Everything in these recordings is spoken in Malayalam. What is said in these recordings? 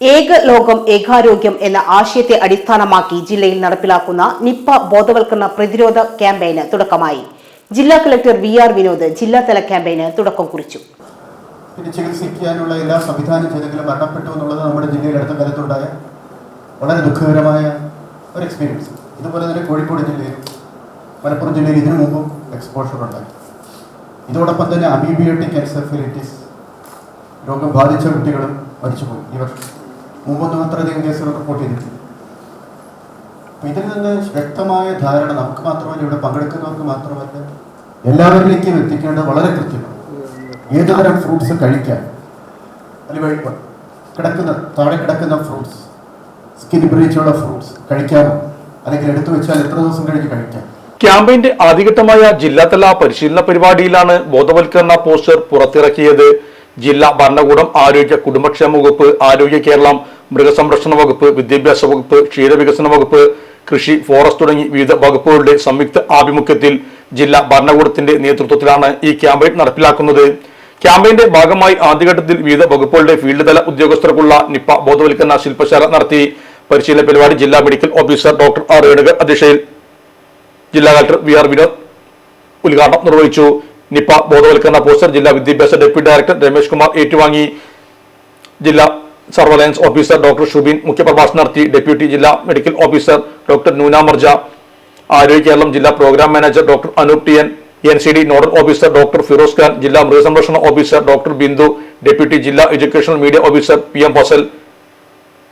ഏക ലോകം ഏകാരോഗ്യം എന്ന ആശയത്തെ അടിസ്ഥാനമാക്കി ജില്ലയിൽ നടപ്പിലാക്കുന്ന നിപ്പ ബോധവൽക്കരണ പ്രതിരോധ ക്യാമ്പയിന് തുടക്കമായി. ജില്ലാ കളക്ടർ വി ആർ വിനോദ് ജില്ലാതല ക്യാമ്പയിന് തുടക്കം കുറിച്ചു. പിന്നെ ചികിത്സിക്കാനുള്ള എല്ലാ സംവിധാനം ചെയ്തെങ്കിലും മരണപ്പെട്ടു എന്നുള്ളത് നമ്മുടെ ജില്ലയിൽ അടുത്ത കാലത്തുണ്ടായ വളരെ ദുഃഖകരമായ ഒരു എക്സ്പീരിയൻസ് ഇതുപോലെ തന്നെ കോഴിക്കോട് ജില്ലയിൽ മലപ്പുറം ജില്ലയിൽ ഇതിനു മുമ്പും എക്സ്പോഷർ ഉണ്ടായി ഇതോടൊപ്പം തന്നെ അമീബിയോട്ടിക് എൻസെഫലിറ്റിസ് രോഗം ബാധിച്ച കുട്ടികളും മരിച്ചുപോയി. ഇവർ മുമ്പൊന്നും അത്രയധികം കേസുകൾ റിപ്പോർട്ട് ചെയ്തിട്ടുണ്ട് ഇതിൽ നിന്ന് വ്യക്തമായ ധാരണ നമുക്ക് മാത്രമല്ല ഇവിടെ പങ്കെടുക്കുന്നവർക്ക് മാത്രമല്ല എല്ലാവരിലേക്കും എത്തിക്കേണ്ടത് വളരെ കൃത്യമാണ്. ഏതുതരം ഫ്രൂട്ട്സ് കഴിക്കാൻ? അല്ലെങ്കിൽ കിടക്കുന്ന താഴെ കിടക്കുന്ന ഫ്രൂട്ട്സ് സ്കിൻ ബ്രീച്ചുള്ള ഫ്രൂട്ട്സ് കഴിക്കാമോ? അല്ലെങ്കിൽ എടുത്തു വെച്ചാൽ എത്ര ദിവസം കഴിഞ്ഞ് കഴിക്കാം? ക്യാമ്പയിന്റെ ആദ്യഘട്ടമായ ജില്ലാതല പരിശീലന പരിപാടിയിലാണ് ബോധവൽക്കരണ പോസ്റ്റർ പുറത്തിറക്കിയത്. ജില്ലാ ഭരണകൂടം ആരോഗ്യ കുടുംബക്ഷേമ വകുപ്പ് ആരോഗ്യ കേരളം മൃഗസംരക്ഷണ വകുപ്പ് വിദ്യാഭ്യാസ വകുപ്പ് ക്ഷീരവികസന വകുപ്പ് കൃഷി ഫോറസ്റ്റ് തുടങ്ങി വിവിധ വകുപ്പുകളുടെ സംയുക്ത ആഭിമുഖ്യത്തിൽ ജില്ലാ ഭരണകൂടത്തിന്റെ നേതൃത്വത്തിലാണ് ഈ ക്യാമ്പയിൻ നടപ്പിലാക്കുന്നത്. ക്യാമ്പയിന്റെ ഭാഗമായി ആദ്യഘട്ടത്തിൽ വിവിധ വകുപ്പുകളുടെ ഫീൽഡ് തല ഉദ്യോഗസ്ഥർക്കുള്ള നിപ്പ ബോധവൽക്കരണ ശില്പശാല നടത്തി. പരിശീലന പരിപാടി ജില്ലാ medical officer doctor R Renuka അധ്യക്ഷയിൽ ജില്ലാ കളക്ടർ വി ആർ വിനോദ് ഉദ്ഘാടനം നിർവഹിച്ചു. നിപ്പ ബോധവൽക്കരണ പോസ്റ്റർ ജില്ലാ വിദ്യാഭ്യാസ ഡെപ്യൂട്ടി ഡയറക്ടർ രമേശ് കുമാർ ഏറ്റുവാങ്ങി. ജില്ലാ സർവലയൻസ് ഓഫീസർ ഡോക്ടർ ഷുബിൻ മുഖ്യപ്രഭാഷണം നടത്തി ഡെപ്യൂട്ടി ജില്ലാ medical officer doctor Noona Marja Arogya Keralam ജില്ലാ program manager doctor Anoop T N N C D nodal officer doctor Firoz Khan ജില്ലാ മൃഗസംരക്ഷണ ഓഫീസർ ഡോക്ടർ ബിന്ദു ഡെപ്യൂട്ടി ജില്ലാ educational media officer P M Fazal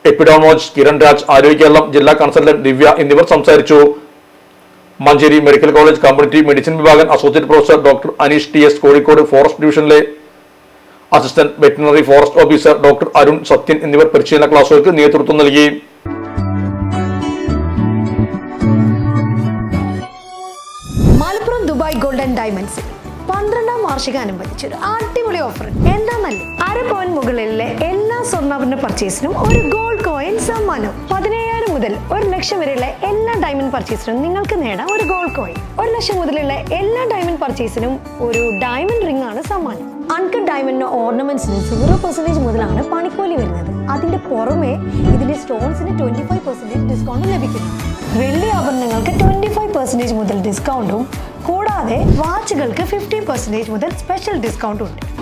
epidemiologist Kiran Raj Arogya Keralam ജില്ലാ കൺസൾട്ടന്റ് ദിവ്യ എന്നിവർ സംസാരിച്ചു. Manjeri medical college community medicine വിഭാഗം associate professor doctor Aneesh T S Kozhikode forest ഡിവിഷനിലെ assistant veterinary forest officer doctor Arun Sathyan എന്നിവർ പരിശീലന ക്ലാസുകൾക്ക് നേതൃത്വം നൽകി. മലപ്പുറം ദുബായ് ഗോൾഡൻ ഡയമണ്ട്സ് പന്ത്രണ്ടാം വാർഷികാനുബന്ധിച്ച് ഒരു അടിപൊളി ഓഫർ. എന്താന്നല്ലേ അര പോയിന്റ് മുകളിലെ എല്ലാ സ്വർണാഭരണ പർച്ചേസിനും ഒരു ഗോൾഡ് കോയിൻ സമ്മാനം. പതിനയ്യായിരം മുതൽ ഒരു ലക്ഷം വരെയുള്ള എല്ലാ ഡയമണ്ട് പർച്ചേസിനും നിങ്ങൾക്ക് നേടാം ഒരു ഗോൾഡ് കോയിൻ ഒരു ലക്ഷം മുതലുള്ള എല്ലാ ഡയമണ്ട് പർച്ചേസിനും ഒരു ഡയമണ്ട് റിംഗ് ആണ് സമ്മാനം. അൺകട്ട് ഡയമണ്ടിന്റെ ഓർണമെന്റ്സിന് സീറോ പെർസെന്റേജ് മുതലാണ് പണിക്കൂലി വരുന്നത്. അതിന്റെ പുറമെ ഇതിന്റെ സ്റ്റോൺസിന് ട്വന്റി ഫൈവ് പെർസെന്റേജ് ഡിസ്കൗണ്ട് ലഭിക്കുന്നു. വെള്ളി ആഭരണങ്ങൾക്ക് ട്വന്റി ഫൈവ് പെർസെന്റേജ് മുതൽ ഡിസ്കൗണ്ടും കൂടാതെ വാച്ചുകൾക്ക് ഫിഫ്റ്റി പെർസെന്റേജ് മുതൽ സ്പെഷ്യൽ ഡിസ്കൗണ്ടും ഉണ്ട്.